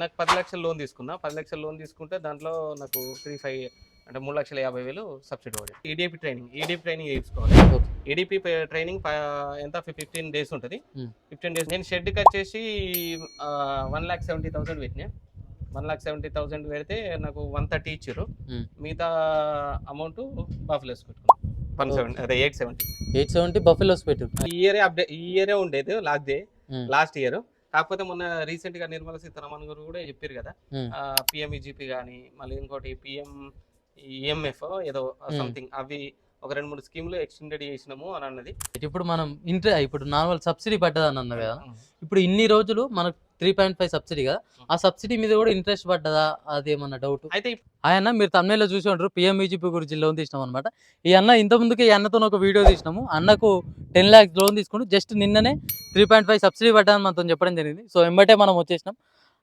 నాకు పది లక్షల లోన్ తీసుకున్నా. పది లక్షల లోన్ తీసుకుంటే దాంట్లో నాకు త్రీ ఫైవ్ అంటే మూడు లక్షల యాభై వేలు సబ్సిడీ పడి ఈడిపి ట్రైనింగ్ ఈడిపి ట్రైనింగ్ చేయించుకోవాలి. ఈడిపి ట్రైనింగ్ ఎంత? ఫిఫ్టీన్ డేస్ ఉంటుంది. ఫిఫ్టీన్ డేస్ నేను షెడ్కి వచ్చేసి వన్ ల్యాక్ సెవెంటీ థౌసండ్ పెట్టినా. వన్ ల్యాక్ సెవెంటీ థౌసండ్ పెడితే నాకు వన్ థర్టీ ఇచ్చారు. Hmm. మిగతా అమౌంట్ బాఫ్లెస్ పెట్టుకున్నాను వన్ సెవెంటీ అదే eight seventy eight seventy buffaloes పెట్టు. ఈ ఇయరే అప్డేట్ ఈ ఇయరే ఉండేది లాస్ట్ డే. లాస్ట్ ఇయర్ కాకపోతే మొన్న రీసెంట్గా నిర్మలా సీతారామన్ గారు కూడా చెప్పారు కదా. పిఎంఈజీపీ కానీ మళ్ళీ ఇంకోటి పిఎం ఈఎంఎఫ్ ఏదో Hmm. సంథింగ్ అవి ఒక రెండు మూడు స్కీమ్లు ఎక్స్టెండెడ్ చేసినాము అని అన్నది ఇప్పుడు మనం ఇంటర్ ఇప్పుడు నార్మల్ సబ్సిడీ పడ్డదని అన్నది కదా ఇప్పుడు ఇన్ని రోజులు మనకు త్రీ పాయింట్ ఫైవ్ సబ్సిడీ కదా ఆ సబ్సిడీ మీద కూడా ఇంట్రెస్ట్ పడ్డదా? అదేమన్నా డౌట్ అయితే ఆయన మీరు తమిళలో చూసి ఉంటారు పిఎంఈజీపీ గురించి లోన్ తీసినాం అనమాట ఈ అన్న ఇంత ముందుకే ఈ అన్నతో ఒక వీడియో తీసినాము. అన్నకు టెన్ ల్యాక్స్ లోన్ తీసుకుంటూ జస్ట్ నిన్ననే త్రీ పాయింట్ ఫైవ్ సబ్సిడీ పడ్డాదని మనతో చెప్పడం జరిగింది. సో ఎంబటే మనం వచ్చేసినాం.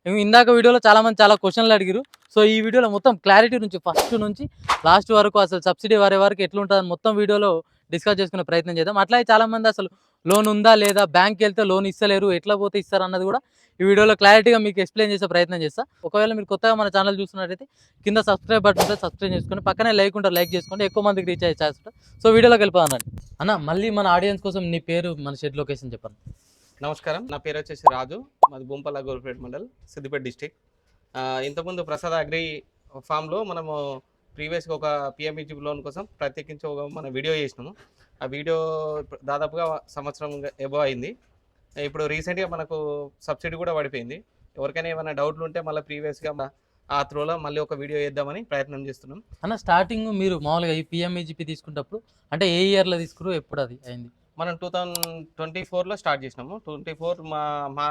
ఇందాక వీడియోలో చాలా మంది చాలా క్వశ్చన్లు అడిగారు సో ఈ వీడియోలో మొత్తం క్లారిటీ నుంచి ఫస్ట్ నుంచి లాస్ట్ వరకు అసలు సబ్సిడీ వారే వరకు ఎట్లుంటుందని మొత్తం వీడియోలో డిస్కస్ చేసుకునే ప్రయత్నం చేద్దాం. అట్లాగే చాలామంది అసలు లోన్ ఉందా లేదా బ్యాంక్కి వెళ్తే లోన్ ఇస్తలేరు ఎట్లా పోతే ఇస్తారు అన్నది కూడా ఈ వీడియోలో క్లారిటీగా మీకు ఎక్స్ప్లెయిన్ చేసే ప్రయత్నం చేస్తా. ఒకవేళ మీరు కొత్తగా మన ఛానల్ చూస్తున్నట్టయితే కింద సబ్స్క్రైబ్ బటన్ ఉంటే సబ్స్క్రైబ్ చేసుకొని పక్కనే లైక్ ఉంటారు లైక్ చేసుకోండి ఎక్కువ మందికి రీచ్ అయ్యే ఛాన్స్ ఉంటుంది సో వీడియోలోకి వెళ్ళిపోదానండి అన్న మళ్ళీ మన ఆడియన్స్ కోసం నీ పేరు మన షెడ్ లొకేషన్ చెప్పండి. నమస్కారం. నా పేరు వచ్చేసి రాజు. మాది బొంపల్ల గోల్పేట మండల్ సిద్దిపేట డిస్టిక్ ఇంతకుముందు ప్రసాద్ అగ్రి ఫామ్లో మనము ప్రీవియస్గా ఒక పిఎంఈజీ లోన్ కోసం ప్రత్యేకించి ఒక మన వీడియో చేసినాము. ఆ వీడియో దాదాపుగా సంవత్సరం ఎబో అయింది. ఇప్పుడు రీసెంట్గా మనకు సబ్సిడీ కూడా పడిపోయింది. ఎవరికైనా ఏమైనా డౌట్లు ఉంటే మళ్ళీ ప్రీవియస్గా ఆ త్రోలో మళ్ళీ ఒక వీడియో చేద్దామని ప్రయత్నం చేస్తున్నాం. అన్న స్టార్టింగ్ మీరు మామూలుగా ఈ పిఎంఈజీపీ తీసుకున్నప్పుడు అంటే ఏ ఇయర్లో తీసుకురు ఎప్పుడు అది అయింది? మనం టూ థౌజండ్ ట్వంటీ ఫోర్లో స్టార్ట్ చేసినాము. ట్వంటీ ఫోర్ మా మా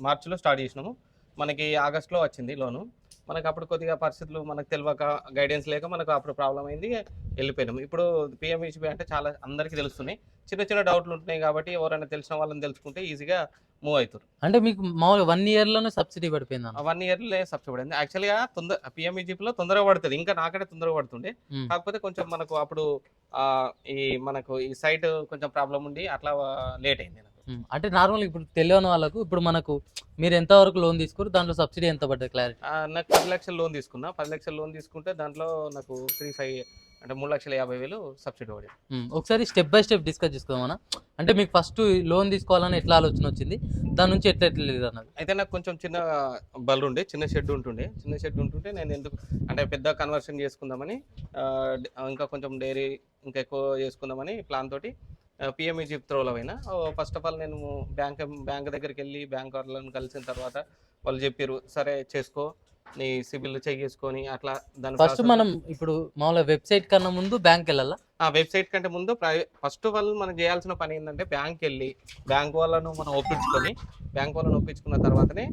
మార్చిలో స్టార్ట్ చేసినాము. మనకి ఆగస్ట్లో వచ్చింది లోను. మనకు అప్పుడు కొద్దిగా పరిస్థితులు మనకు తెలియక గైడెన్స్ లేక మనకు అప్పుడు ప్రాబ్లం అయింది వెళ్ళిపోయినాము ఇప్పుడు పిఎంఈసీబీ అంటే చాలా అందరికీ తెలుస్తున్నాయి. చిన్న చిన్న డౌట్లు ఉంటున్నాయి కాబట్టి ఎవరైనా తెలిసిన వాళ్ళని తెలుసుకుంటే ఈజీగా మూవ్ అవుతారు. అంటే మీకు మామూలుగా వన్ ఇయర్లోనే సబ్సిడీ పడిపోయింది వన్ ఇయర్లో సబ్సిడీ పడింది. యాక్చువల్గా తొందర పిఎంఈజీపీలో తొందరగా పడుతుంది. ఇంకా నాకంటే తొందరగా పడుతుండే. కాకపోతే కొంచెం మనకు అప్పుడు ఈ మనకు ఈ సైట్ కొంచెం ప్రాబ్లం ఉండి అట్లా లేట్ అయింది. అంటే నార్మల్ ఇప్పుడు తెలియని వాళ్ళకు ఇప్పుడు మనకు మీరు ఎంతవరకు లోన్ తీసుకురు దాంట్లో సబ్సిడీ ఎంత పడ్డది క్లారిటీ నాకు పది లక్షల లోన్ తీసుకున్నా. పది లక్షల లోన్ తీసుకుంటే దాంట్లో నాకు త్రీ ఫైవ్ అంటే మూడు లక్షల యాభై వేలు సబ్సిడీ పడింది ఒకసారి స్టెప్ బై స్టెప్ డిస్కస్ చేసుకుందామన్నా అంటే మీకు ఫస్ట్ లోన్ తీసుకోవాలని ఎట్లా ఆలోచన వచ్చింది? దాని నుంచి ఎట్లా ఎట్లా లేదు అన్నది? అయితే నాకు కొంచెం చిన్న బల్ ఉండే చిన్న షెడ్ ఉంటుండే. చిన్న షెడ్ ఉంటుంటే నేను ఎందుకు అంటే పెద్ద కన్వర్షన్ చేసుకుందామని ఇంకా కొంచెం డైరీ ఇంకా ఎక్కువ చేసుకుందామని ప్లాన్ తోటి పిఎంఈజీ త్రోలో అయినా ఫస్ట్ ఆఫ్ ఆల్ నేను బ్యాంక్ బ్యాంక్ దగ్గరికి వెళ్ళి బ్యాంక్ వాళ్ళని కలిసిన తర్వాత వాళ్ళు చెప్పారు సరే చేసుకో నీ సిబిల్ చెక్ చేసుకొని అట్లా దాని ఫస్ట్ మనం ఇప్పుడు మామూలుగా వెబ్సైట్ కన్నా ముందు బ్యాంక్ వెళ్ళాలా? ఆ వెబ్సైట్ కంటే ముందు ఫస్ట్ వాళ్ళు మనం చేయాల్సిన పని ఏంటంటే బ్యాంక్ వెళ్ళి బ్యాంక్ వాళ్ళను మనం ఒప్పించుకొని బ్యాంక్ వాళ్ళని ఒప్పించుకున్న తర్వాతనే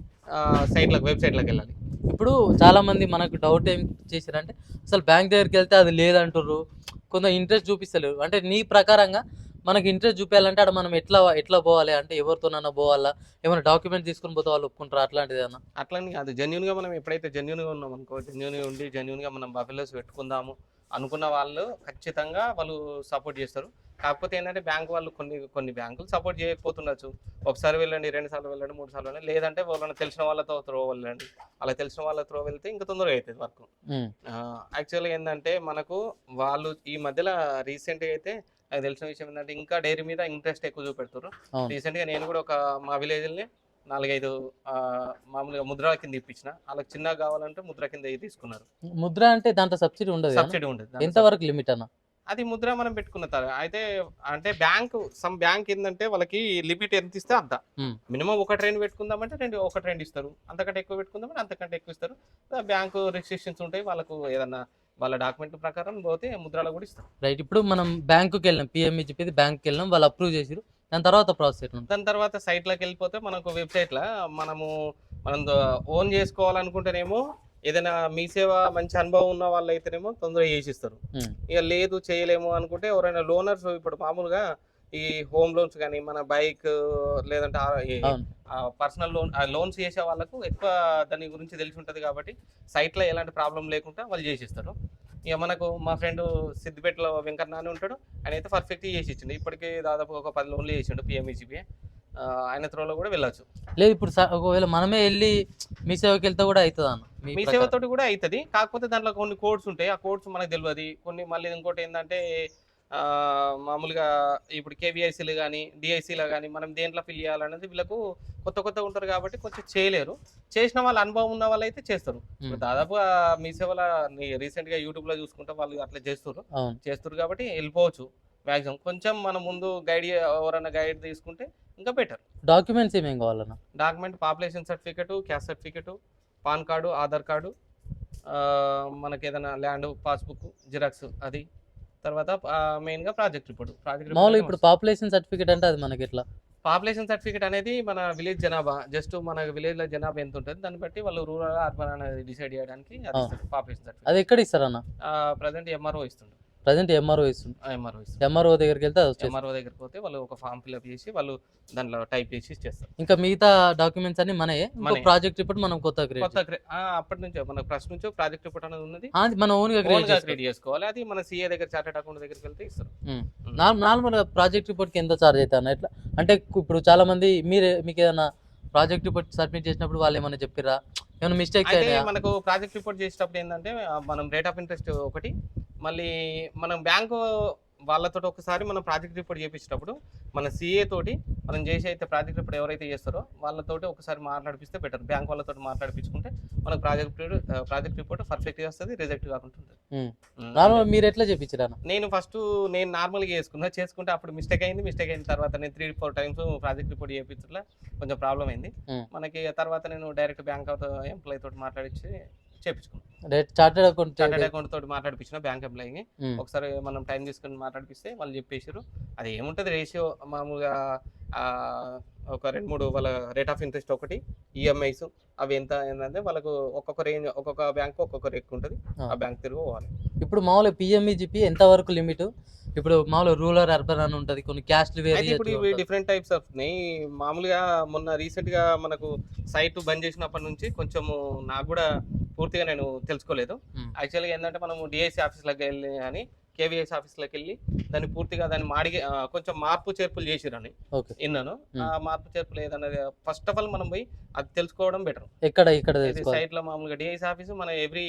సైట్లకు వెబ్సైట్లకు వెళ్ళాలి. ఇప్పుడు చాలా మంది మనకు డౌట్ ఏం చేశారంటే అసలు బ్యాంక్ దగ్గరికి వెళ్తే అది లేదంటారు కొంత ఇంట్రెస్ట్ చూపిస్తలేరు. అంటే నీ ప్రకారంగా మనకి ఇంట్రెస్ట్ చూపించాలంటే అక్కడ మనం ఎట్లా ఎట్లా పోవాలి? అంటే ఎవరితోనన్నా పోవాలా? ఏమైనా డాక్యుమెంట్ తీసుకొని పోతే వాళ్ళు ఒప్పుకుంటారు? అట్లాంటిది ఏమన్నా అట్లని కాదు. జెన్యున్గా మనం ఎప్పుడైతే జెన్యున్గా ఉన్నాం అనుకో జెన్యున్గా ఉండి జెన్యున్గా మనం బఫెలోస్ పెట్టుకుందాము అనుకున్న వాళ్ళు ఖచ్చితంగా వాళ్ళు సపోర్ట్ చేస్తారు. కాకపోతే ఏంటంటే బ్యాంక్ వాళ్ళు కొన్ని కొన్ని బ్యాంకులు సపోర్ట్ చేయకపోతుండొచ్చు. ఒకసారి వెళ్ళండి రెండు సార్లు వెళ్ళండి మూడు సార్లు వెళ్ళండి. లేదంటే వాళ్ళని తెలిసిన వాళ్ళతో త్రో వెళ్ళండి. అలా తెలిసిన వాళ్ళ త్రో వెళ్తే ఇంకా తొందరగా అవుతుంది వర్క్ యాక్చువల్గా ఏంటంటే మనకు వాళ్ళు ఈ మధ్యలో రీసెంట్గా అయితే నాకు తెలిసిన విషయం ఏంటంటే ఇంకా డైరీ మీద ఇంట్రెస్ట్ ఎక్కువ చూపెడుతారు అవును. రీసెంట్గా నేను కూడా ఒక మా విలేజ్ని నాలుగైదు ఆ, మామూలుగా ముద్ర కింద ఇప్పించిన. వాళ్ళకి చిన్నగా కావాలంటే ముద్ర కింద తీసుకున్నారు. ముద్ర అంటే దాంట్లో సబ్సిడీ ఉండదు? సబ్సిడీ ఉంటుంది ఎంత వరకు లిమిట్ అన్న? అది ముద్ర మనం పెట్టుకున్న తర్వాత అయితే అంటే బ్యాంక్ సమ్ బ్యాంక్ ఏంటంటే వాళ్ళకి లిమిట్ ఎంత ఇస్తే అంత. మినిమం ఒక ట్రైన్ పెట్టుకుందామంటే రెండు ఒక ట్రైన్ ఇస్తారు. అంతకంటే ఎక్కువ పెట్టుకుందామంటే అంతకంటే ఎక్కువ ఇస్తారు. బ్యాంకు రిస్ట్రిక్షన్స్ ఉంటాయి వాళ్ళకు ఏదన్నా వాళ్ళ డాక్యుమెంట్ ప్రకారం పోతే ముద్రలో కూడా ఇస్తారు రైట్ ఇప్పుడు మనం బ్యాంకుకి వెళ్ళాం పిఎంఈ చెప్పేది బ్యాంక్కి వెళ్ళాం వాళ్ళు అప్రూవ్ చేసిరు దాని తర్వాత ప్రాసెస్ దాని తర్వాత సైట్లోకి వెళ్ళిపోతే మనకు వెబ్సైట్లో మనము మనం ఓన్ చేసుకోవాలనుకుంటేనేమో ఏదైనా మీ సేవ మంచి అనుభవం ఉన్న వాళ్ళు అయితేనేమో తొందరగా చేసిస్తారు. Hmm. ఇక లేదు చేయలేము అనుకుంటే ఎవరైనా లోనర్స్ ఇప్పుడు మామూలుగా ఈ హోమ్ లోన్స్ కానీ మన బైక్ లేదంటే పర్సనల్ లోన్ లోన్స్ చేసే వాళ్ళకు ఎక్కువ దాని గురించి తెలిసి ఉంటుంది కాబట్టి సైట్లో ఎలాంటి ప్రాబ్లం లేకుండా వాళ్ళు చేసిస్తారు. ఇక మనకు మా ఫ్రెండ్ సిద్దిపేటలో వెంకన్న అని ఉంటాడు. ఆయన అయితే పర్ఫెక్ట్ చేసి ఇచ్చిండు. ఇప్పటికే దాదాపు ఒక పది లోన్లు చేసిండు పిఎంఈసీపీ ఆ, ఆయన త్రోలో కూడా వెళ్ళొచ్చు. లేదు ఇప్పుడు ఒకవేళ మనమే వెళ్ళి మీ సేవకి వెళ్తే కూడా అవుతుంది అన్న మీ. సేవతోటి కూడా అవుతుంది కాకపోతే దాంట్లో కొన్ని కోడ్స్ ఉంటాయి. ఆ కోడ్స్ మనకు తెలియదు కొన్ని మళ్ళీ ఇంకోటి ఏంటంటే మామూలుగా ఇప్పుడు కేవీఐసీలు కానీ డిఐసీలు కానీ మనం దేంట్లో ఫిల్ చేయాలనేది వీళ్ళకు కొత్త కొత్త ఉంటారు కాబట్టి కొంచెం చేయలేరు. చేసిన వాళ్ళ అనుభవం ఉన్న వాళ్ళు అయితే చేస్తారు దాదాపుగా మీ సేవల రీసెంట్గా యూట్యూబ్లో చూసుకుంటే వాళ్ళు అట్లా చేస్తారు చేస్తారు కాబట్టి వెళ్ళిపోవచ్చు. మ్యాక్సిమం కొంచెం మనం ముందు గైడ్ ఎవరైనా గైడ్ తీసుకుంటే ఇంకా బెటర్. డాక్యుమెంట్స్ ఏమేం కావాలన్న? Document population certificate caste certificate PAN card Aadhaar card మనకి ఏదైనా ల్యాండ్ పాస్బుక్ జిరాక్స్ అది. తర్వాత మెయిన్గా ప్రాజెక్ట్ రిపోర్ట్ ప్రాజెక్ట్ మామూలుగా ఇప్పుడు పాపులేషన్ సర్టిఫికేట్ అంటే అది మనకి ఎట్లా? పాపులేషన్ సర్టిఫికేట్ అనేది మన విలేజ్ జనాభా జస్ట్ మన విలేజ్లో జనాభా ఎంత ఉంటుంది దాన్ని బట్టి వాళ్ళు రూరల్ అర్బన్ అనేది డిసైడ్ చేయడానికి. పాపులేషన్ అది సర్టిఫికేట్ ఎక్కడ ఇస్తారన్న? ప్రజెంట్ ఎంఆర్ఓ ఇస్తుండ్రు. ప్రజెంట్ ఎంఆర్ఓ ఇస్తుంది ఎంఆర్ఓ ఇస్తుంది ఎంఆర్ఓ దగ్గరికి వెళ్తే అది వచ్చేస్తుంది. ఎంఆర్ఓ దగ్గరికి పోతే వాళ్ళు ఒక ఫామ్ ఫిల్అప్ చేసి వాళ్ళు దాంట్లో టైప్ చేసి ఇచ్చేస్తారు. ఇంకా మిగతా డాక్యుమెంట్స్ అన్ని మనయే? ఇంకో మనయే. ప్రాజెక్ట్ రిపోర్ట్ మనం కొత్త క్రియేట్ కొత్త క్రే- ఆ, అప్పటి నుంచో మన ఫస్ట్ నుంచో ప్రాజెక్ట్ రిపోర్ట్ అనేది ఉన్నది. మన ఓన్గా క్రియేట్ క్రియేట్ చేసుకోవాలి. అది మన సీఏ దగ్గర చార్టెడ్ అకౌంట్ దగ్గరికి వెళ్తే ఇస్తారు. ఉమ్. నార్మల్ ప్రాజెక్ట్ రిపోర్ట్కి ఎంత చార్జ్ అవుతారు ఎట్లా? అంటే ఇప్పుడు చాలా మంది మీరే మీకు ఏదైనా ప్రాజెక్ట్ రిపోర్ట్ సబ్మిట్ చేసినప్పుడు వాళ్ళు ఏమైనా చెప్పిరా ఏమైనా మిస్టేక్స్ అయితే మనకు ప్రాజెక్ట్ రిపోర్ట్ చేసేటప్పుడు ఏంటంటే మనం రేట్ ఆఫ్ ఇంట్రెస్ట్ ఒకటి మళ్ళీ మనం బ్యాంకు వాళ్ళతో ఒకసారి మనం ప్రాజెక్ట్ రిపోర్ట్ చేపించేటప్పుడు మన సిఏ తోటి మనం చేసే అయితే ప్రాజెక్ట్ రిపోర్ట్ ఎవరైతే చేస్తారో వాళ్ళతోటి ఒకసారి మాట్లాడిపిస్తే బెటర్ బ్యాంక్ వాళ్ళతో మాట్లాడిపించుకుంటే మనకు ప్రాజెక్ట్ ప్రాజెక్ట్ రిపోర్ట్ పర్ఫెక్ట్ వస్తుంది రిజెక్ట్ కాకుండా. నార్మల్ మీరు ఎట్లా చెప్పించారా నేను ఫస్ట్ నేను నార్మల్గా చేసుకున్నా. చేసుకుంటే అప్పుడు మిస్టేక్ అయింది. మిస్టేక్ అయిన తర్వాత నేను three four times project report చేయించట్లా కొంచెం ప్రాబ్లం అయింది. మనకి తర్వాత నేను డైరెక్ట్ బ్యాంక్ ఎంప్లాయ్ తోటి మాట్లాడించి చేపించుకున్నాను చార్టెడ్ అకౌంట్ చార్టెడ్ అకౌంట్ తోటి మాట్లాడిపించిన బ్యాంక్ ఎంప్లాయీని ఒకసారి మనం టైం తీసుకొని మాట్లాడిపిస్తే వాళ్ళు చెప్పేసారు అది ఏముంటుంది రేషియో మామూలుగా ఒక రెండు మూడు వాళ్ళ రేట్ ఆఫ్ ఇంట్రెస్ట్ ఒకటి ఈఎంఐస్ అవి ఎంత ఏంటంటే వాళ్ళకు ఒక్కొక్క రేంజ్ ఒక్కొక్క బ్యాంక్ ఒక్కొక్క రేట్ ఉంటుంది. ఆ. బ్యాంక్ తిరిగి పోవాలి. ఇప్పుడు మామూలుగా పిఎంఈజిపి ఎంత వరకు లిమిట్ ఇప్పుడు మామూలుగా రూరల్ అర్బన్ అని ఉంటది కొన్ని క్యాస్ట్లు అయితే ఇప్పుడు ఇవి వేరి డిఫరెంట్ టైప్స్ ఆఫ్ ఉన్నాయి. మామూలుగా మొన్న రీసెంట్గా మనకు సైట్ బంద్ చేసినప్పటి నుంచి కొంచెము నాకు కూడా పూర్తిగా నేను తెలుసుకోలేదు. Hmm. యాక్చువల్గా ఏంటంటే మనము డిఐసి ఆఫీస్లోకి వెళ్ళి అని కేవీఎస్ ఆఫీస్లోకి వెళ్ళి దాన్ని పూర్తిగా దాన్ని మాడిగి ఆ, కొంచెం మార్పు చేర్పులు చేసిరని విన్నాను. Hmm. ఆ మార్పు చేర్పులు ఏదన్నది ఫస్ట్ ఆఫ్ ఆల్ మనం పోయి అది తెలుసుకోవడం బెటర్ ఎక్కడ ఇక్కడ సైట్లో మామూలుగా డిఐసి ఆఫీస్ మన ఎవ్రీ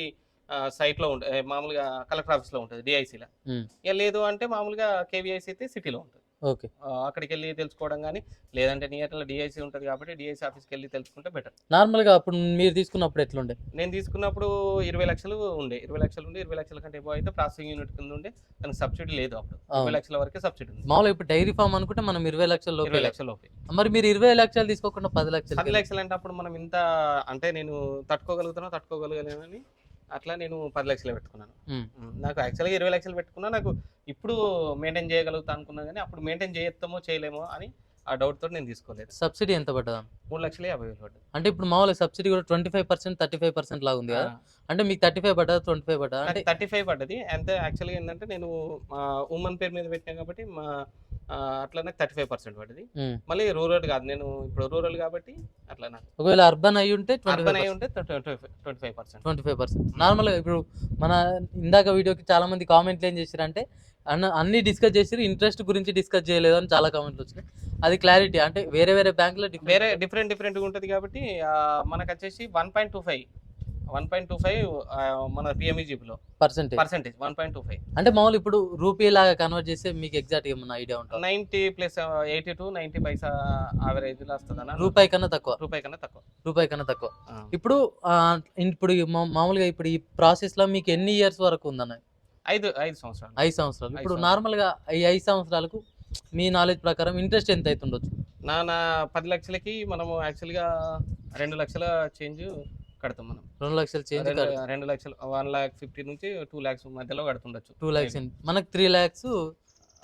సైట్లో ఉంటుంది మామూలుగా కలెక్టర్ ఆఫీస్లో ఉంటుంది డిఐసిలో Hmm. ఇక లేదు అంటే మామూలుగా కేవీఐసి అయితే సిటీలో ఉంటుంది. ఓకే. అక్కడికి వెళ్ళి తెలుసుకోవడం కానీ లేదంటే నియర్లో డిఐసి ఉంటుంది కాబట్టి డిఐసి ఆఫీస్కి వెళ్ళి తెలుసుకుంటే బెటర్. నార్మల్గా అప్పుడు మీరు తీసుకున్నప్పుడు ఎట్లుండే? నేను తీసుకున్నప్పుడు ఇరవై లక్షలు ఉండే. ఇరవై లక్షలు ఉండే ఇరవై లక్షల కంటే ఎక్కువ అయితే ప్రాసెసింగ్ యూనిట్ కింద ఉండే. దానికి సబ్సిడీ లేదు అప్పుడు. ఇరవై. లక్షల వరకే సబ్సిడీ ఉంది. మామూలుగా ఇప్పుడు డైరీ ఫామ్ అనుకుంటే మనం ఇరవై లక్షల ఇరవై లక్షల మరి మీరు ఇరవై లక్షలు తీసుకోకుండా పది లక్షలు పది లక్షలు అంటే అప్పుడు మనం ఇంత అంటే నేను తట్టుకోగలుగుతానో తట్టుకోగలగలేనని అట్లా నేను పది లక్షలు పెట్టుకున్నాను. నాకు యాక్చువల్గా ఇరవై లక్షలు పెట్టుకున్నా నాకు ఇప్పుడు మెయింటైన్ చేయగలుగుతా అనుకున్నా కానీ అప్పుడు మెయింటైన్ చేయొస్తామో చేయలేమో అని ఆ డౌట్ తోటి నేను తీసుకోలేదు. సబ్సిడీ ఎంత పడ్డదా మూడు లక్షల యాభై వేలు పడ్డది. అంటే ఇప్పుడు మామూలుగా సబ్సిడీ కూడా twenty five percent thirty five percent లాగా ఉంది కదా? అంటే మీకు థర్టీ ఫైవ్ పడ్డా ట్వంటీ ఫైవ్ పడ్డా అంటే థర్టీ ఫైవ్ పడ్డది. అంతే యాక్చువల్గా ఏంటంటే నేను మా ఉమ్మన్ పేరు మీద పెట్టినా కాబట్టి మా ఆ, అట్లా నాకు థర్టీ ఫైవ్ పర్సెంట్ పడ్డది ఉమ్. మళ్ళీ రూరల్ కాదు నేను ఇప్పుడు రూరల్ కాబట్టి అట్లా ఒకవేళ అర్బన్ అయి ఉంటే అర్బన్ అయి ఉంటే twenty five percent. Twenty five percent నార్మల్గా ఇప్పుడు మన ఇందాక వీడియోకి చాలా మంది కామెంట్లు ఏం చేశారు అంటే అన్న అన్ని డిస్కస్ చేసారు ఇంట్రెస్ట్ గురించి డిస్కస్ చేయలేదు అని చాలా కామెంట్లు వచ్చినాయి. అది క్లారిటీ అంటే వేరే వేరే బ్యాంకులో వేరే డిఫరెంట్ డిఫరెంట్గా ఉంటుంది కాబట్టి మనకు వచ్చేసి one point two five one point two five మన పిఎంఈజీపీలో percentage percentage one point two five. అంటే మామూలు ఇప్పుడు రూపీ లాగా కన్వర్ట్ చేస్తే మీకు ఎగ్జాక్ట్ ఏమన్నా ఐడియా ఉంటుంది? Ninety plus eighty to ninety పైసా ఆవరేజ్లో వస్తుంది అన్న రూపాయి కన్నా తక్కువ? రూపాయి కన్నా తక్కువ. రూపాయి కన్నా తక్కువ. ఇప్పుడు ఇప్పుడు మామూలుగా ఇప్పుడు ఈ ప్రాసెస్లో మీకు ఎన్ని ఇయర్స్ వరకు ఉందన్న? ఐదు ఐదు సంవత్సరాలు. ఐదు సంవత్సరాలు. ఇప్పుడు. నార్మల్గా ఈ ఐదు సంవత్సరాలకు మీ నాలెడ్జ్ ప్రకారం ఇంట్రెస్ట్ ఎంత అవుతుండొచ్చు నా నా పది లక్షలకి మనము యాక్చువల్గా రెండు లక్షల చేంజ్ కడతాం మనం. రెండు లక్షలు చేంజ్ రెండు లక్షలు వన్ లాక్ ఫిఫ్టీ నుంచి టూ లాక్స్ మధ్యలో కడుతుండొచ్చు. టూ ల్యాక్స్ మనకు three lakhs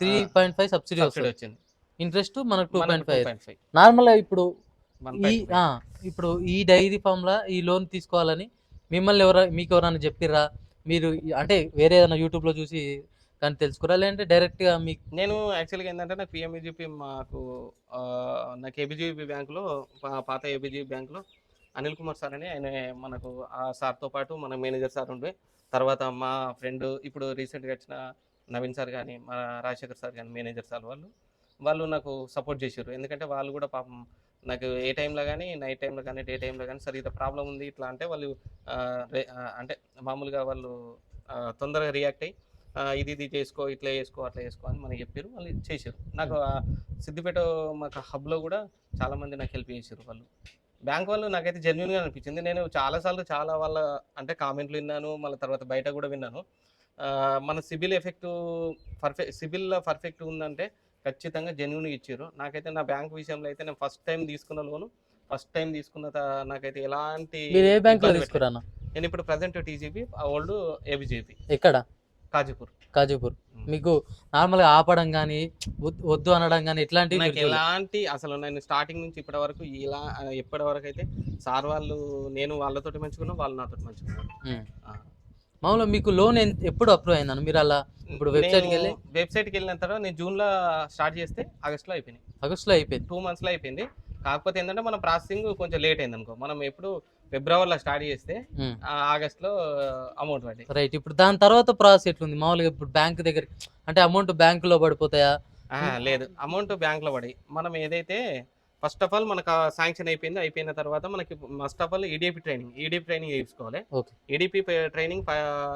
three point five subsidy subsidy వస్తుంది. వచ్చింది. ఇంట్రెస్ట్ మనకు two point five point five నార్మల్గా ఇప్పుడు ఈ ఇప్పుడు ఈ డైరీ ఫామ్ లా ఈ లోన్ తీసుకోవాలని మిమ్మల్ని ఎవర మీకు ఎవరైనా చెప్పిర్రా? మీరు అంటే వేరే ఏదైనా యూట్యూబ్లో చూసి కానీ తెలుసుకురా? లేదంటే డైరెక్ట్గా మీకు నేను యాక్చువల్గా ఏంటంటే నాకు పిఎంఈజీపీ మాకు ఆ, నాకు ఏబిజిబి బ్యాంకులో పాత ఏబిజిబి బ్యాంకులో అనిల్ కుమార్ సార్ అని ఆయన మనకు ఆ సార్తో పాటు మన మేనేజర్ సార్ ఉండే. తర్వాత మా ఫ్రెండ్ ఇప్పుడు రీసెంట్గా వచ్చిన నవీన్ సార్ కానీ మా రాజశేఖర్ సార్ కానీ మేనేజర్ సార్ వాళ్ళు వాళ్ళు నాకు సపోర్ట్ చేశారు. ఎందుకంటే వాళ్ళు కూడా పాపం నాకు ఏ టైంలో కానీ నైట్ టైంలో కానీ డే టైంలో కానీ సరే ఇట్లా ప్రాబ్లం ఉంది ఇట్లా అంటే వాళ్ళు అంటే మామూలుగా వాళ్ళు తొందరగా రియాక్ట్ అయ్యి ఇది ఇది చేసుకో ఇట్లా చేసుకో అట్లా చేసుకో అని మనకి చెప్పారు వాళ్ళు చేశారు. నాకు సిద్దిపేట మాకు హబ్లో కూడా చాలామంది నాకు హెల్ప్ చేశారు వాళ్ళు. బ్యాంక్ వాళ్ళు నాకైతే జెన్యున్గా అనిపించింది. నేను చాలాసార్లు చాలా వాళ్ళ అంటే కామెంట్లు విన్నాను మళ్ళీ తర్వాత బయట కూడా విన్నాను. మన CIBIL effect perfect CIBIL perfect ఉందంటే ఖచ్చితంగా జెన్యున్గా ఇచ్చారు నాకైతే నా బ్యాంక్ విషయంలో అయితే నేను ఫస్ట్ టైం తీసుకున్న లోను ఫస్ట్ టైం తీసుకున్న నాకైతే ఎలాంటి ఏ. నేను ఇప్పుడు ప్రజెంట్ టీజీపీ ఓల్డ్ ఏబిజేపీ ఎక్కడ? కాజీపూర్. కాజీపూర్. మీకు నార్మల్గా ఆపడం కానీ వద్దు అనడం కానీ నాకు చూడలేదు. ఎలాంటి అసలు నేను స్టార్టింగ్ నుంచి ఇప్పటి వరకు ఇలా ఇప్పటి వరకు అయితే సార్ వాళ్ళు నేను వాళ్ళతోటి మంచుకున్నా వాళ్ళు నాతోటి మంచుకున్నారు. మామూలుగా మీకు లోన్ ఎప్పుడు అప్రూవ్ అయిందన్న మీరు అలా ఇప్పుడు website కి వెళ్ళి? వెబ్సైట్కి వెళ్ళిన తర్వాత నేను జూన్లో స్టార్ట్ చేస్తే ఆగస్ట్లో అయిపోయింది ఆగస్టులో అయిపోయింది టూ మంత్స్లో అయిపోయింది కాకపోతే ఏంటంటే మన ప్రాసెసింగ్ కొంచెం లేట్ అయింది అనుకో మనం ఎప్పుడు ఫిబ్రవరిలో స్టార్ట్ చేస్తే ఆగస్ట్లో అమౌంట్ పడ్డాయి. రైట్ ఇప్పుడు దాని తర్వాత ప్రాసెస్ ఎట్లుంది? మామూలుగా ఇప్పుడు బ్యాంక్ దగ్గర అంటే అమౌంట్ బ్యాంకులో పడిపోతాయా? ఆ, లేదు. అమౌంట్ బ్యాంక్లో పడి మనం ఏదైతే ఫస్ట్ ఆఫ్ ఆల్ మనకు శాంక్షన్ అయిపోయింది అయిపోయిన తర్వాత మనకి first of all EDP training EDP training Okay. EDP training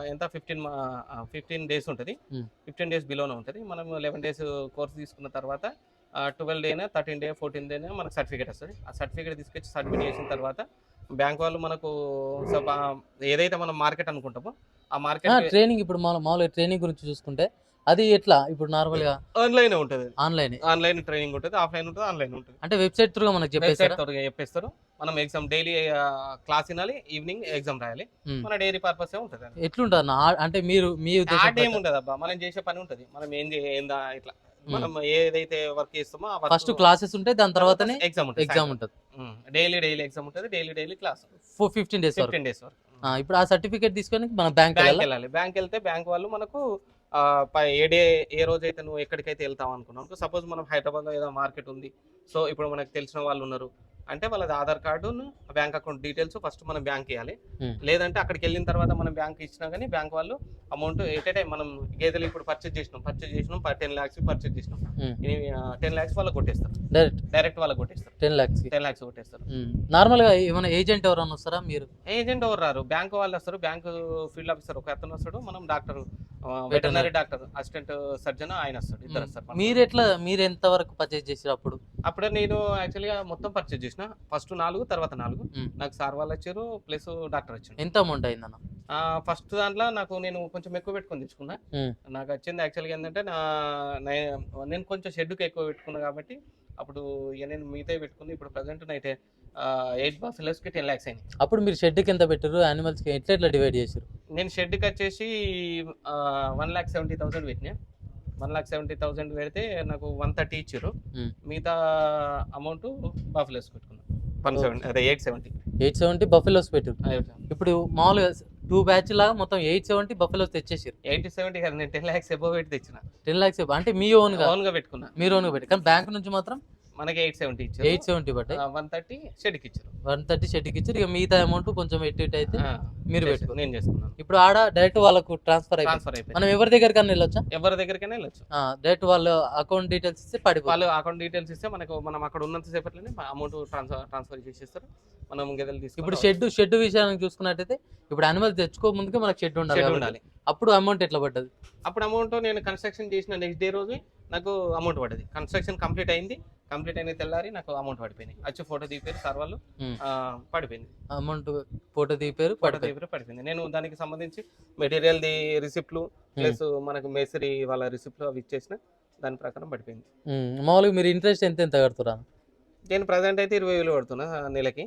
ఎంత? ఫిఫ్టీన్ ఫిఫ్టీన్ డేస్ ఉంటుంది. ఫిఫ్టీన్ డేస్ బిలోనే ఉంటుంది. మనం లెవెన్ డేస్ కోర్స్ తీసుకున్న తర్వాత ట్వెల్వ్ డేనా థర్టీన్ డే ఫోర్టీన్ డేనా మనకు సర్టిఫికేట్ వస్తుంది. ఆ సర్టిఫికేట్ తీసుకొచ్చి సబ్మిట్ చేసిన తర్వాత బ్యాంక్ వాళ్ళు మనకు ఏదైతే మనం మార్కెట్ అనుకుంటామో ఆ మార్కెట్ ట్రైనింగ్ ఇప్పుడు మామూలు మామూలుగా ట్రైనింగ్ గురించి చూసుకుంటే అది ఎట్లా? ఇప్పుడు నార్మల్గా ఆన్లైన్ ఉంటుంది. ఆన్లైన్. ఆన్లైన్ ట్రైనింగ్ ఉంటుంది ఆఫ్లైన్ ఉంటుంది ఆన్లైన్ ఉంటుంది. అంటే వెబ్సైట్ త్రూగా మనకు వెబ్సైట్ చెప్పేస్తారా? మనం ఎగ్జామ్ డైలీ క్లాస్ వినాలి ఈవినింగ్ ఎగ్జామ్ రాయాలి. మన డైరీ పర్పస్ ఉంటుంది. ఎట్లుంటుంది అంటే మీరు మీ ఆట ఉద్దేశం ఏమి ప్రకారం. ఉండదు అబ్బా మనం చేసే పని ఉంటుంది. మనం ఏం ఏందా ఇట్లా. మనం ఏదైతే వర్క్ చేస్తామో ఫస్ట్ క్లాసెస్ ఉంటాయి దాని తర్వాతనే ఎగ్జామ్ ఉంటుంది ఎగ్జామ్ ఉంటుంది. డైలీ డైలీ ఎగ్జామ్ ఉంటుంది daily daily class for fifteen days fifteen days వరకు. ఇప్పుడు ఆ సర్టిఫికేట్ తీసుకొని మన బ్యాంక్ వెళ్ళాలి బ్యాంక్ వెళ్తే బ్యాంక్ వాళ్ళు మనకు ఏ డే ఏ రోజు అయితే నువ్వు ఎక్కడికైతే వెళ్తావు అనుకున్నావు సపోజ్ మనం హైదరాబాద్లో ఏదో మార్కెట్ ఉంది. సో ఇప్పుడు మనకు తెలిసిన వాళ్ళు ఉన్నారు. అంటే వాళ్ళది Aadhaar card bank account details first మనం బ్యాంక్ ఇవ్వాలి. లేదంటే అక్కడికి వెళ్ళిన తర్వాత మనం బ్యాంక్ ఇచ్చినా కానీ బ్యాంక్ వాళ్ళు అమౌంట్ ఎట్ టైం మనం గేదెలు ఇప్పుడు పర్చేజ్ చేసినాం పర్చేజ్ చేసినాం టెన్ ల్యాక్స్ పర్చేజ్ చేసినాం. టెన్ ల్యాక్స్ వాళ్ళకి కొట్టేస్తారు. డైరెక్ట్? డైరెక్ట్ వాళ్ళకి కొట్టేస్తారు. టెన్ లాక్స్ టెన్ ల్యాక్స్ కొట్టేస్తారు. నార్మల్గా ఏమైనా ఏజెంట్ ఎవరైనా వస్తారా మీరు? ఏజెంట్ ఎవరు రారు. బ్యాంక్ వాళ్ళు వస్తారు బ్యాంక్ ఫీల్డ్ ఆఫీసర్ ఒక అతను వస్తాడు మనం doctor. Veterinary doctor assistant surgeon ఆయన వస్తాడు ఇద్దరు వస్తారు. మీరు ఎట్లా మీరు ఎంత వరకు పర్చేజ్ చేసారు అప్పుడు? అప్పుడే నేను యాక్చువల్గా మొత్తం పర్చేజ్ చేసిన ఫస్ట్ నాలుగు తర్వాత నాలుగు. నాకు సార్ వాళ్ళు వచ్చారు ప్లస్ డాక్టర్ వచ్చాడు. ఎంత అమౌంట్ అయిందన్న? ఫస్ట్ దాంట్లో నాకు నేను కొంచెం ఎక్కువ పెట్టుకొని తెచ్చుకున్నా. నాకు వచ్చింది యాక్చువల్గా ఏంటంటే నా నేను కొంచెం షెడ్కి ఎక్కువ పెట్టుకున్నా కాబట్టి అప్పుడు ఇక నేను మిగతా పెట్టుకుని ఇప్పుడు ప్రజెంట్ అయితే ఎయిట్కి టెన్ ల్యాక్స్ అయినాయి. అప్పుడు మీరు షెడ్ కింద పెట్టారు? యానిమల్స్కి ఎట్లా ఎట్లా డివైడ్ చేసారు నేను షెడ్కి వచ్చేసి వన్ ల్యాక్ సెవెంటీ థౌసండ్ పెట్టినా. వన్ ల్యాక్ సెవెంటీ థౌసండ్ పెడితే నాకు వన్ థర్టీ ఇచ్చారు. మిగతా అమౌంట్ బాఫ్లెస్ పెట్టుకున్నాను వన్ సెవెంటీ అదే eight seventy. Eight seventy buffaloes పెట్టారు. ఇప్పుడు మామూలుగా టూ బ్యాచ్ లాగా మొత్తం ఎయిట్ సెవెంటీ బఫెలోస్ తెచ్చేసారు. ఎయిటీ సెవెంటీ కదా నేను టెన్ ల్యాక్స్ ఎబో పెట్టి తెచ్చిన. టెన్ లాక్స్ అంటే మీ ఓన్గా ఓన్గా పెట్టుకున్నా. మీరు ఓన్గా పెట్టి కానీ బ్యాంక్ నుంచి మాత్రం? మనకి ఎయిట్ సెవెంటీ ఇచ్చారు. ఎయిట్ సెవెంటీ పట్టాయి వన్ థర్టీ షెడ్కి ఇచ్చారు. వన్ థర్టీ షెడ్కి ఇచ్చారు. ఇక మిగతా అమౌంట్ కొంచెం ఎటు ఇటు అయితే మీరు పెట్టుకో నేను చేసుకున్నాను. ఇప్పుడు ఆడ డైరెక్ట్ వాళ్ళకు ట్రాన్స్ఫర్ ట్రాన్స్ఫర్ అయిపోయింది. మనం ఎవరి దగ్గరికన్నా వెళ్ళొచ్చా? ఎవరి దగ్గరికైనా వెళ్ళొచ్చు. డైరెక్ట్ వాళ్ళ అకౌంట్ డీటెయిల్స్ ఇస్తే పడిపోవాలి వాళ్ళు అకౌంట్ డీటెయిల్స్ ఇస్తే మనకు మనం అక్కడ ఉన్నంత సేపట్లోనే అమౌంట్ ట్రాన్స్ఫర్ ట్రాన్స్ఫర్ చేసేస్తారు. మనం గెదలు తీసుకుని ఇప్పుడు షెడ్ షెడ్ విషయానికి చూసుకున్నట్టయితే ఇప్పుడు అనిమల్ తెచ్చుకో ముందుకే మనకు షెడ్ ఉండాలి ఉండాలి. అప్పుడు అమౌంట్ ఎట్లా పడ్డది? అప్పుడు అమౌంట్ నేను కన్స్ట్రక్షన్ చేసిన నెక్స్ట్ డే రోజు నాకు అమౌంట్ పడ్డది. కన్స్ట్రక్షన్ కంప్లీట్ అయింది. కంప్లీట్ అయిన తెల్లారి నాకు అమౌంట్ పడిపోయింది వచ్చి ఫోటో దిగిపోయారు సార్ వాళ్ళు. పడిపోయింది. అమౌంట్ ఫోటో దిగిపోయారు ఫోటో దిగిపోయి పడిపోయింది. నేను దానికి సంబంధించి మెటీరియల్ ది రిసిప్ట్లు ప్లస్ మనకు మేసరి వాళ్ళ రిసిప్ట్లు అవి ఇచ్చేసిన దాని ప్రకారం పడిపోయింది. మామూలుగా మీరు ఇంట్రెస్ట్ ఎంత ఎంత కడుతురా నేను ప్రజెంట్ అయితే ఇరవై వేలు పడుతున్నా ఆ నెలకి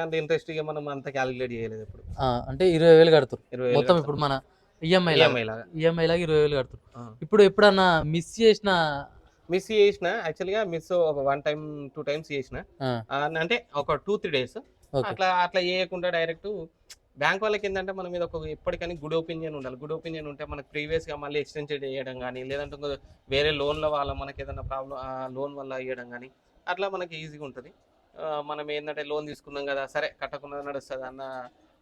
అంత ఇంట్రెస్ట్ ఇక మనం అంత క్యాలిక్యులేట్ చేయలేదు ఇప్పుడు అంటే ఇరవై వేలు కడుతురు. ఇరవై మొత్తం ఇప్పుడు మన ఈఎంఐ ఈఎంఐ లాగా. ఈఎంఐ లాగా. ఇరవై వేలు కడుతురు. ఆ. ఇప్పుడు ఎప్పుడన్నా మిస్ చేసిన మిస్ చేసిన యాక్చువల్గా మిస్ ఒక వన్ టైం టూ టైమ్స్ చేసిన. అంటే ఒక టూ త్రీ డేస్ అట్లా అట్లా చేయకుండా డైరెక్ట్ బ్యాంక్ వాళ్ళకి ఏంటంటే మన మీద ఒక ఎప్పటికైనా గుడ్ ఒపీనియన్ ఉండాలి. గుడ్ ఒపీనియన్ ఉంటే మనకు previous గా మళ్ళీ ఎక్స్టెన్షన్ చేయడం కానీ లేదంటే వేరే లోన్ల వల్ల మనకి ఏదైనా ప్రాబ్లం లోన్ వల్ల ఇవ్వడం కానీ అట్లా మనకి ఈజీగా ఉంటుంది. మనం ఏంటంటే లోన్ తీసుకున్నాం కదా సరే కట్టకుండా నడుస్తుంది అన్న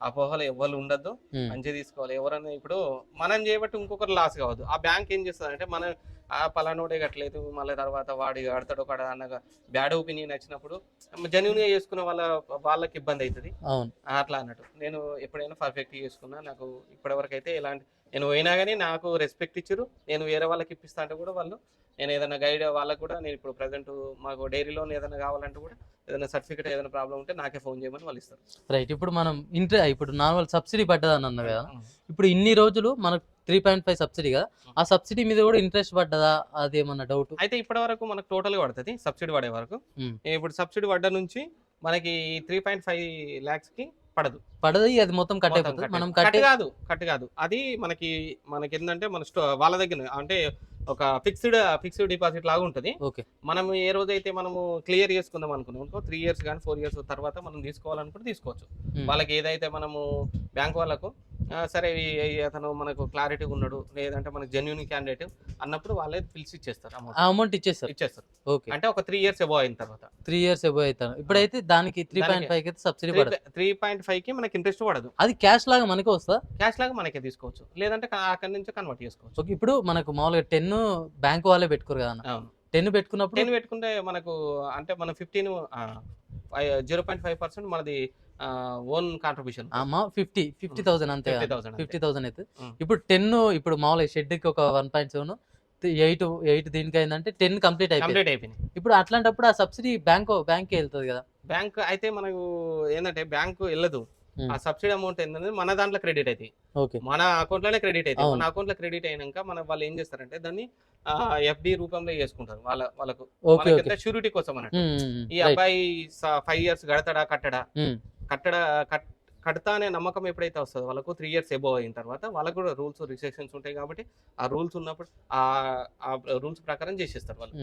అపోహలు ఎవ్వరు ఉండద్దు. మంచిగా తీసుకోవాలి. ఎవరైనా ఇప్పుడు మనం చేయబట్టి ఇంకొకరు లాస్ కావద్దు. ఆ బ్యాంక్ ఏం చేస్తుంది అంటే మన ఆ పలానోడే కట్టలేదు మళ్ళీ తర్వాత వాడి కడతాడు ఒక అన్నగా బ్యాడ్ ఒపీనియన్ వచ్చినప్పుడు జెన్యున్గా చేసుకున్న వాళ్ళ వాళ్ళకి ఇబ్బంది అవుతుంది. అట్లా అన్నట్టు. నేను ఎప్పుడైనా పర్ఫెక్ట్ చేసుకున్నా నాకు ఇప్పటివరకు అయితే ఎలాంటి నేను పోయినా కానీ నాకు రెస్పెక్ట్ ఇచ్చారు. నేను వేరే వాళ్ళకి ఇప్పిస్తా అంటే కూడా వాళ్ళు నేను ఏదైనా గైడ్ వాళ్ళకి కూడా నేను ఇప్పుడు ప్రజెంట్ మాకు డైరీ లోన్ ఏదైనా కావాలంటే కూడా ఏదైనా సర్టిఫికేట్ ఏదైనా ప్రాబ్లం ఉంటే నాకే ఫోన్ చేయమని వాళ్ళు ఇస్తారు. రైట్ ఇప్పుడు మనం ఇంటర్ ఇప్పుడు నార్మల్ సబ్సిడీ పడ్డదని అన్నది కదా. ఇప్పుడు ఇన్ని రోజులు మనకు త్రీ పాయింట్ ఫైవ్ సబ్సిడీ కదా. ఆ సబ్సిడీ మీద కూడా ఇంట్రెస్ట్ పడ్డదా? అదేమన్నా డౌట్ అయితే ఇప్పటి వరకు మనకు టోటల్ పడుతుంది సబ్సిడీ పడే వరకు. ఇప్పుడు సబ్సిడీ పడ్డ నుంచి మనకి త్రీ పాయింట్ ఫైవ్ ల్యాక్స్కి పడదు. పడది అది మొత్తం కట్ అయిపోతుంది. మనం కట్ కాదు కట్ కాదు. అది మనకి మనకి ఏంటంటే మన స్టో వాళ్ళ దగ్గర అంటే ఒక ఫిక్స్డ్ ఫిక్స్డ్ డిపాజిట్ లాగా ఉంటుంది. ఓకే. మనం ఏ రోజైతే మనము క్లియర్ చేసుకుందాం అనుకున్నాం అనుకో త్రీ ఇయర్స్ కానీ ఫోర్ ఇయర్స్ తర్వాత మనం తీసుకోవాలనుకుంటే తీసుకోవచ్చు. వాళ్ళకి ఏదైతే మనము బ్యాంక్ వాళ్ళకు సరే అతను మనకు క్లారిటీ ఉన్నాడు లేదంటే మనకు జెన్యున్ క్యాండిడేట్ అన్నప్పుడు వాళ్ళే పిలిచి ఇచ్చేస్తారు అమౌంట్ ఇచ్చేస్తారు? ఇచ్చేస్తారు. ఓకే అంటే ఒక త్రీ ఇయర్స్ ఎబో అయిన తర్వాత. త్రీ ఇయర్స్ ఎబో అవుతాను ఇప్పుడైతే దానికి త్రీ పాయింట్ ఫైవ్ అయితే సబ్సిడీ పడదు. త్రీ పాయింట్ ఫైవ్కి మనకి ఇంట్రెస్ట్ పడదు. అది క్యాష్ లాగా మనకి వస్తుందా? క్యాష్ లాగా మనకే తీసుకోవచ్చు. లేదంటే అక్కడి నుంచి కన్వర్ట్ చేసుకోవచ్చు. ఓకే ఇప్పుడు మనకు మామూలుగా టెన్ బ్యాంక్ వాళ్ళే పెట్టుకోరు కదా టెన్ పెట్టుకున్నప్పుడు టెన్ పెట్టుకుంటే మనకు అంటే మనం fifteen zero point five percent మనది ఓన్ కాంట్రిబ్యూషన్ అమ్మా ఫిఫ్టీ ఫిఫ్టీ థౌసండ్ అంతే ఫిఫ్టీ థౌసండ్ అయితే. ఉం. ఇప్పుడు టెన్ ఇప్పుడు మామూలుగా షెడ్కి ఒక one point seven eight eight దీనికి అయిందంటే టెన్ కంప్లీట్ అయిపోయింది. కంప్లీట్ అయిపోయింది ఇప్పుడు అట్లాంటప్పుడు ఆ సబ్సిడీ బ్యాంక్ బ్యాంక్ వెళ్తుంది కదా. బ్యాంక్ అయితే మనకు ఏంటంటే బ్యాంక్ వెళ్ళదు. Hmm. ఆ సబ్సిడీ అమౌంట్ ఏంటంటే మన దాంట్లో క్రెడిట్ ఓకే. మన అకౌంట్లోనే క్రెడిట్ అవును. మన అకౌంట్లో క్రెడిట్ అయినాక మన వాళ్ళు ఏం చేస్తారంటే దాన్ని ఎఫ్డి రూపంలో చేసుకుంటారు. వాళ్ళ వాళ్ళకు షూరిటీ కోసం అన్నట్టు. ఈ అబ్బాయి ఫైవ్ ఇయర్స్ కడతాడా కట్టడా? కట్టడా కట్ కడతా అనే నమ్మకం ఎప్పుడైతే వస్తుందో వాళ్ళకు త్రీ ఇయర్స్ ఎబో అయిన తర్వాత వాళ్ళకు కూడా రూల్స్ రిస్ట్రిక్షన్స్ ఉంటాయి కాబట్టి ఆ రూల్స్ ఉన్నప్పుడు ఆ రూల్స్ ప్రకారం చేసేస్తారు వాళ్ళు.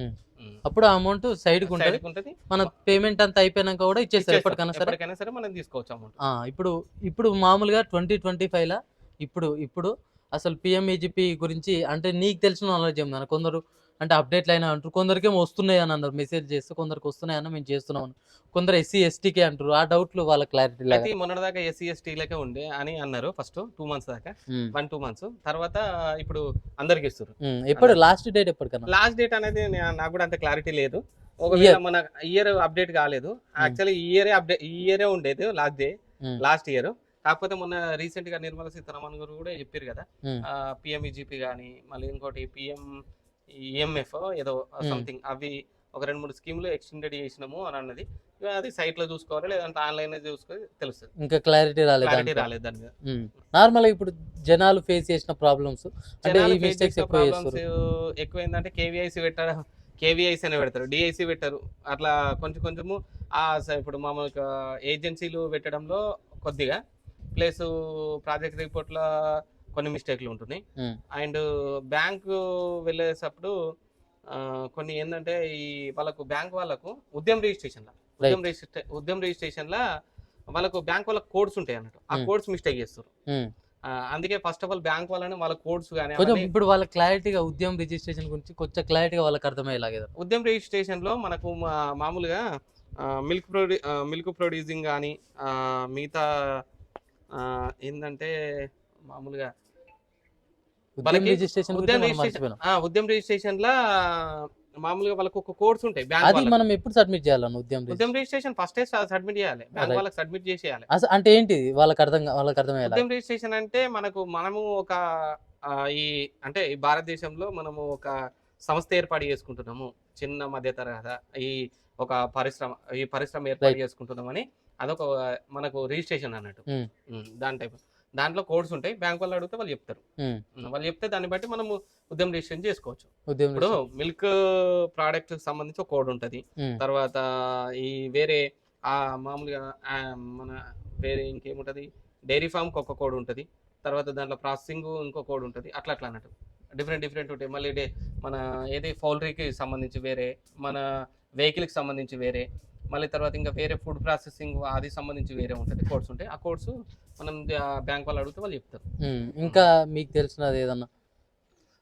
అప్పుడు ఆ అమౌంట్ సైడ్ ఉంటుంది. మన పేమెంట్ అంతా అయిపోయినాక కూడా ఇచ్చేస్తారు. ఎప్పటికైనా సరే. ఎప్పటికైనా సరే మనం తీసుకోవచ్చు అమౌంట్ ఇప్పుడు ఇప్పుడు మామూలుగా ట్వంటీ ట్వంటీ ఫైవ్ లా ఇప్పుడు ఇప్పుడు అసలు పిఎంఈజిపి గురించి అంటే నీకు తెలిసిన నాలెడ్జ్ ఏమన్నా కొందరు అంటే అప్డేట్లు అయినా అంటారు. కొందరికేమో వస్తున్నాయి అని అన్నారు. మెసేజ్ చేస్తే కొందరికి వస్తున్నాయి అన్న మేము చేస్తున్నాం కొందరు ఎస్సీ ఎస్టీకే అంటారు. ఆ డౌట్లు వాళ్ళ క్లారిటీ అయితే మొన్నటిదాకా ఎస్సీ ఎస్టీలకే ఉండే అని అన్నారు ఫస్ట్ టూ మంత్స్ దాకా. వన్ టూ మంత్స్ తర్వాత ఇప్పుడు అందరికి ఇస్తారు ఎప్పుడు? లాస్ట్ డేట్ ఎప్పటికన్నా? లాస్ట్ డేట్ అనేది నాకు కూడా అంత క్లారిటీ లేదు. ఒకవేళ మన ఇయర్ అప్డేట్ కాలేదు. యాక్చువల్లీ ఈ ఇయరే అప్డేట్ ఈ ఇయరే ఉండేది లాస్ట్ డే లాస్ట్ ఇయర్ కాకపోతే మొన్న రీసెంట్గా నిర్మలా సీతారామన్ గారు కూడా చెప్పారు కదా. పిఎంఈజీపీ కానీ మళ్ళీ ఇంకోటి పిఎం ఈఎంఎఫ్ ఏదో సంథింగ్ అవి ఒక రెండు మూడు స్కీమ్లు ఎక్స్టెండెడ్ చేసినాము అని అన్నది. అది site లో చూసుకోవాలి లేదంటే ఆన్లైన్ చూసుకొని తెలుస్తుంది. ఇంకా క్లారిటీ రాలేదు క్లారిటీ. రాలేదు దాని మీద. నార్మల్ ఇప్పుడు జనాలు ఫేస్ చేసిన ప్రాబ్లమ్స్ అంటే ఈ మిస్టేక్స్ ఎక్కువ ఎక్కువ ఏంటంటే కేవీఐసి పెట్టడం కేవీఐసి అని పెడతారు డిఐసి పెట్టారు. అట్లా కొంచెం కొంచెము ఇప్పుడు మామూలుగా ఏజెన్సీలు పెట్టడంలో కొద్దిగా. ప్లస్ ప్రాజెక్ట్ రిపోర్ట్ల కొన్ని మిస్టేక్లు ఉంటున్నాయి. అండ్ బ్యాంకు వెళ్ళేటప్పుడు కొన్ని ఏంటంటే ఈ వాళ్ళకు బ్యాంక్ వాళ్ళకు ఉద్యమ రిజిస్ట్రేషన్ ఉద్యమ రిజిస్ట్రే ఉద్యమ రిజిస్ట్రేషన్ లా వాళ్ళకు బ్యాంక్ వాళ్ళకి కోడ్స్ ఉంటాయి అన్నట్టు. ఆ. కోడ్స్ మిస్టేక్ చేస్తారు. అందుకే ఫస్ట్ ఆఫ్ ఆల్ బ్యాంక్ వాళ్ళని వాళ్ళ కోడ్స్ కానీ కొంచెం ఇప్పుడు వాళ్ళ క్లారిటీగా ఉద్యమం రిజిస్ట్రేషన్ గురించి కొంచెం క్లారిటీగా వాళ్ళకి అర్థమయ్యేలాగా ఉద్యమ రిజిస్ట్రేషన్లో మనకు మామూలుగా మిల్క్ ప్రొడ్యూ మిల్క్ ప్రొడ్యూసింగ్ కానీ మిగతా ఏంటంటే మామూలుగా రిజిస్ట్రేషన్ ఉద్యమ రిజిస్ట్రేషన్ లా మామూలుగా వాళ్ళకు ఒక కోడ్స్ ఉంటాయి బ్యాంక్ అది. మనం ఎప్పుడు సబ్మిట్ చేయాలన్న ఉద్యమం ఉద్యమ రిజిస్ట్రేషన్ ఫస్ట్ సబ్మిట్ చేయాలి బ్యాంక్. వాళ్ళకి సబ్మిట్ చేసేయాలి అంటే ఏంటి వాళ్ళకి అర్థం వాళ్ళకి అర్థమయ్యేలా ఉద్యమ రిజిస్ట్రేషన్ అంటే మనకు మనము ఒక ఈ అంటే ఈ భారతదేశంలో మనము ఒక సంస్థ ఏర్పాటు చేసుకుంటున్నాము చిన్న మధ్య తరహా ఈ ఒక పరిశ్రమ ఈ పరిశ్రమ ఏర్పాటు. చేసుకుంటున్నామని అదొక మనకు రిజిస్ట్రేషన్ అన్నట్టు Hmm. ఉమ్, దాని టైప్ దాంట్లో కోడ్స్ ఉంటాయి. బ్యాంక్ వాళ్ళు అడిగితే వాళ్ళు చెప్తారు. వాళ్ళు చెప్తే దాన్ని బట్టి మనము ఉద్యమ రిజిస్ట్రేషన్ చేసుకోవచ్చు. ఇప్పుడు. మిల్క్ ప్రోడక్ట్ సంబంధించి ఒక కోడ్ ఉంటుంది. తర్వాత ఈ వేరే ఆ మామూలుగా మన వేరే ఇంకేముంటది? డైరీ ఫామ్కి ఒక కోడ్ ఉంటుంది. తర్వాత దాంట్లో ప్రాసెసింగ్ ఇంకో కోడ్ ఉంటుంది. అట్లా అట్లా అన్నట్టు. డిఫరెంట్ డిఫరెంట్ ఉంటాయి. మళ్ళీ డే మన ఏది? పౌల్ట్రీకి సంబంధించి వేరే మన వెహికల్కి సంబంధించి వేరే మళ్ళీ తర్వాత ఇంకా వేరే ఫుడ్ ప్రాసెసింగ్ అది సంబంధించి వేరే ఉంటుంది. కోడ్స్ ఉంటాయి. ఆ కోడ్స్ మనం బ్యాంక్ వాళ్ళు అడిగితే వాళ్ళు చెప్తారు. ఇంకా మీకు తెలిసినది ఏదన్నా?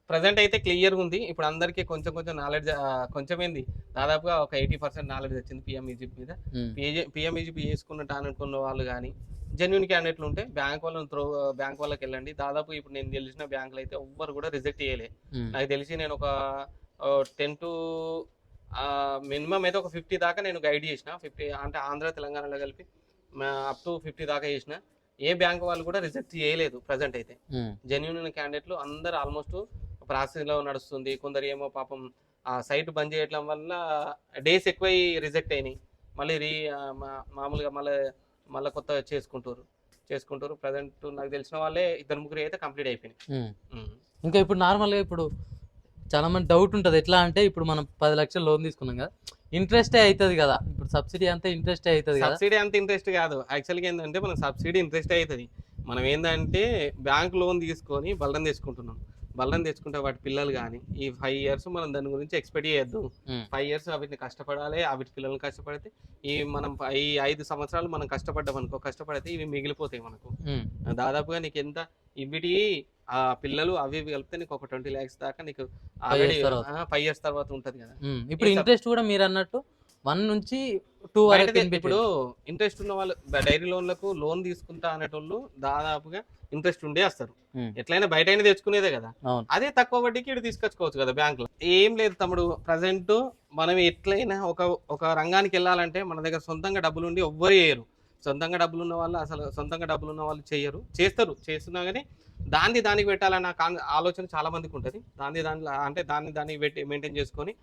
ప్రజెంట్ అయితే క్లియర్గా ఉంది. ఇప్పుడు అందరికీ కొంచెం కొంచెం నాలెడ్జ్ కొంచెం ఏంది? దాదాపుగా ఒక ఎయిటీ పర్సెంట్ నాలెడ్జ్ వచ్చింది పిఎంఈజీపీ మీద. ఉమ్, పిఎంఈజీపీ చేసుకున్నట్టు అనుకున్న వాళ్ళు కానీ జెన్యున్ క్యాండిడేట్లు ఉంటే బ్యాంక్ వాళ్ళని త్రో బ్యాంక్ వాళ్ళకి వెళ్ళండి. దాదాపు ఇప్పుడు నేను తెలిసిన బ్యాంకులు అయితే ఎవ్వరు కూడా రిజెక్ట్ చేయలే. నాకు తెలిసి నేను ఒక టెన్ టు మినిమం అయితే ఒక ఫిఫ్టీ దాకా నేను గైడ్ చేసిన. ఫిఫ్టీ అంటే ఆంధ్ర తెలంగాణలో కలిపి అప్ టు ఫిఫ్టీ దాకా చేసిన. ఏ బ్యాంక్ వాళ్ళు కూడా రిజెక్ట్ చేయలేదు ప్రజెంట్ అయితే. జెన్యున్ క్యాండిడేట్లు అందరు ఆల్మోస్ట్ ప్రాసెస్లో నడుస్తుంది. కొందరు ఏమో పాపం ఆ సైట్ బంద్ చేయడం వల్ల డేస్ ఎక్కువ రిజెక్ట్ అయినాయి. మళ్ళీ రీ మామూలుగా మళ్ళీ మళ్ళీ కొత్త చేసుకుంటారు. చేసుకుంటారు. ప్రజెంట్ నాకు తెలిసిన వాళ్ళే ఇద్దరు ముగ్గురు అయితే కంప్లీట్ అయిపోయినాయి. ఉమ్. ఉమ్. ఇంకా ఇప్పుడు నార్మల్గా ఇప్పుడు చాలా మంది డౌట్ ఉంటుంది. ఎట్లా అంటే ఇప్పుడు మనం పది లక్షలు లోన్ తీసుకున్నాం కదా ఇంట్రెస్టే అవుతుంది కదా. ఇప్పుడు సబ్సిడీ అంతా ఇంట్రెస్టే అవుతుంది కదా. సబ్సిడీ అంత ఇంట్రెస్ట్ కాదు. యాక్చువల్గా ఏంటంటే మనకు సబ్సిడీ ఇంట్రెస్ట్ అవుతుంది మనం ఏంటంటే బ్యాంక్ లోన్ తీసుకొని బల్లం తెచ్చుకుంటున్నాం. బల్లం తెచ్చుకుంటే వాటి పిల్లలు కానీ ఈ ఫైవ్ ఇయర్స్ మనం దాని గురించి ఎక్స్పెక్ట్ చేయొద్దు. ఫైవ్ ఇయర్స్ వీటిని కష్టపడాలి వీటి పిల్లల్ని కష్టపడితే ఈ మనం ఈ ఐదు సంవత్సరాలు మనం కష్టపడ్డాం అనుకో కష్టపడితే ఇవి మిగిలిపోతాయి మనకు. దాదాపుగా నీకు ఎంత ఇవిటి ఆ పిల్లలు అవి ఇవి కలిపితే నీకు ఒక ట్వంటీ ల్యాక్స్ దాకా నీకు ఆల్రెడీ. ఫైవ్ ఇయర్స్ తర్వాత ఉంటుంది కదా. ఇప్పుడు ఇంట్రెస్ట్ కూడా మీరు అన్నట్టు వన్ నుంచి టూ వరకు. ఇప్పుడు ఇంట్రెస్ట్ ఉన్న వాళ్ళు డైరీ లోన్లకు లోన్ తీసుకుంటా అనేటోళ్ళు దాదాపుగా ఇంట్రెస్ట్ ఉండే వస్తారు ఎట్లయినా బయట అయినా తెచ్చుకునేదే కదా అదే తక్కువ వడ్డీకి ఇటు తీసుకొచ్చుకోవచ్చు కదా బ్యాంక్లో ఏం లేదు తమ్ముడు ప్రజెంట్ మనం ఎట్లయినా ఒక ఒక రంగానికి వెళ్ళాలంటే మన దగ్గర సొంతంగా డబ్బులు ఉండి ఎవ్వరు చేయరు సొంతంగా డబ్బులు ఉన్న వాళ్ళు అసలు సొంతంగా డబ్బులు ఉన్న వాళ్ళు చేయరు. చేస్తారు. చేస్తున్నా కానీ దాన్ని దానికి పెట్టాలన్న కాన్- ఆలోచన చాలా మందికి ఉంటుంది. దాన్ని దాని అంటే దాన్ని దాన్ని పెట్టి మెయింటైన్ చేసుకొని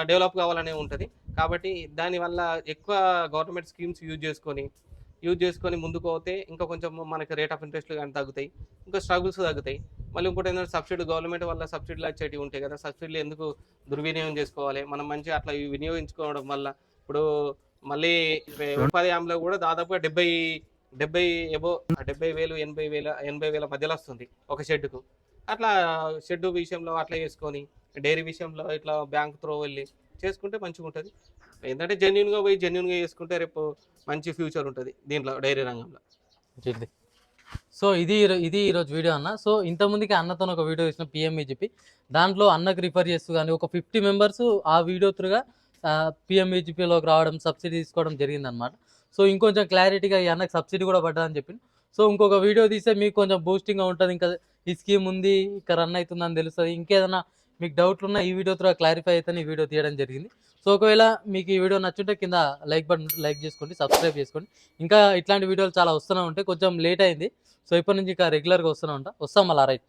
డెవలప్ కావాలనే ఉంటుంది. కాబట్టి దానివల్ల ఎక్కువ గవర్నమెంట్ స్కీమ్స్ యూజ్ చేసుకొని యూజ్ చేసుకొని ముందుకు పోతే ఇంకా కొంచెం మనకి రేట్ ఆఫ్ ఇంట్రెస్ట్ కానీ తగ్గుతాయి. ఇంకా స్ట్రగుల్స్ తగ్గుతాయి. మళ్ళీ ఇంకోటి ఏంటంటే సబ్సిడీ గవర్నమెంట్ వల్ల సబ్సిడీలు వచ్చేటివి ఉంటాయి కదా. సబ్సిడీలు ఎందుకు దుర్వినియోగం చేసుకోవాలి? మనం మంచిగా అట్లా వినియోగించుకోవడం వల్ల ఇప్పుడు మళ్ళీ ఉపాధి హామీలో కూడా దాదాపుగా డెబ్బై డెబ్బై ఎబో డెబ్బై వేలు ఎనభై వేల ఎనభై వేల మధ్యలో వస్తుంది ఒక షెడ్కు. అట్లా షెడ్ విషయంలో అట్లా చేసుకొని డైరీ విషయంలో ఇట్లా బ్యాంక్ త్రో వెళ్ళి చేసుకుంటే మంచిగా ఉంటుంది. ఏంటంటే జెన్యున్గా పోయి జెన్యున్గా చేసుకుంటే రేపు మంచి ఫ్యూచర్ ఉంటుంది దీంట్లో డైరీ రంగంలో. సో ఇది ఇది ఈరోజు వీడియో అన్న. సో ఇంతకుముందుకి అన్నతో ఒక వీడియో ఇచ్చిన పిఎంఈ చెప్పి దాంట్లో అన్నకు రిఫర్ చేస్తూ కానీ ఒక ఫిఫ్టీ మెంబర్స్ ఆ వీడియో త్రూగా పిఎంఈజీపీలోకి రావడం సబ్సిడీ తీసుకోవడం జరిగిందనమాట సో ఇంకొంచెం క్లారిటీగా ఈ అన్నకు సబ్సిడీ కూడా పడ్డదని చెప్పి సో ఇంకొక వీడియో తీస్తే మీకు కొంచెం బూస్టింగ్గా ఉంటుంది. ఇంకా ఈ స్కీమ్ ఉంది ఇంకా రన్ అవుతుందని తెలుస్తుంది. ఇంకేదైనా మీకు డౌట్లు ఉన్నా ఈ వీడియో త్రూ క్లారిఫై అయితే ఈ వీడియో తీయడం జరిగింది. సో ఒకవేళ మీకు ఈ వీడియో నచ్చుంటే కింద లైక్ బటన్ లైక్ చేసుకోండి సబ్స్క్రైబ్ చేసుకోండి. ఇంకా ఇట్లాంటి వీడియోలు చాలా వస్తూనే ఉంటాయి. కొంచెం లేట్ అయింది. సో ఇప్పటి నుంచి ఇంకా రెగ్యులర్గా వస్తూనే ఉంటా. వస్తాం మళ్ళీ రైట్.